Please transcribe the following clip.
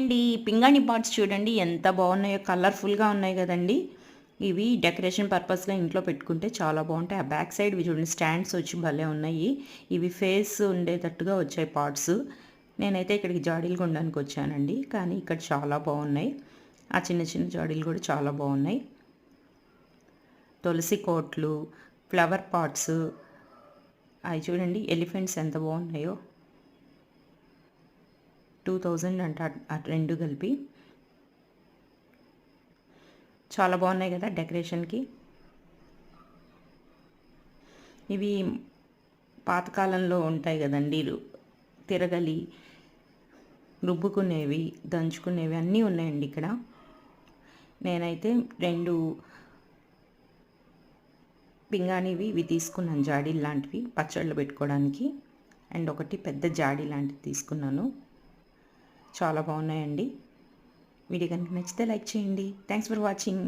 And ఈ పింగాణి pots చూడండి. ఎంత బాగున్నాయో కలర్ఫుల్గా ఉన్నాయి కదండి. ఇవి డెకరేషన్ పర్పస్గా ఇంట్లో పెట్టుకుంటే చాలా బాగుంటాయి. ఆ బ్యాక్ సైడ్ ఇవి చూడండి. స్టాండ్స్ వచ్చి భలే ఉన్నాయి. ఇవి ఫేస్ ఉండేటట్టుగా వచ్చాయి పార్ట్స్. నేనైతే ఇక్కడికి జాడీలు కొనడానికి వచ్చానండి. కానీ ఇక్కడ చాలా బాగున్నాయి. ఆ చిన్న చిన్న జాడీలు కూడా చాలా బాగున్నాయి. తులసి కోట్లు ఫ్లవర్ పాట్స్ అవి చూడండి. ఎలిఫెంట్స్ ఎంత బాగున్నాయో. టూ థౌజండ్ అంట రెండు కలిపి. చాలా బాగున్నాయి కదా డెకరేషన్కి. ఇవి పాతకాలంలో ఉంటాయి కదండి తిరగలి రుబ్బుకునేవి దంచుకునేవి అన్నీ ఉన్నాయండి ఇక్కడ. నేనైతే రెండు పింగాణివి ఇవి తీసుకున్నాను జాడీలు లాంటివి పచ్చళ్ళు పెట్టుకోవడానికి. అండ్ ఒకటి పెద్ద జాడీ లాంటిది తీసుకున్నాను. చాలా బాగున్నాయండి. వీడియో కనుక నచ్చితే లైక్ చేయండి. Thanks for watching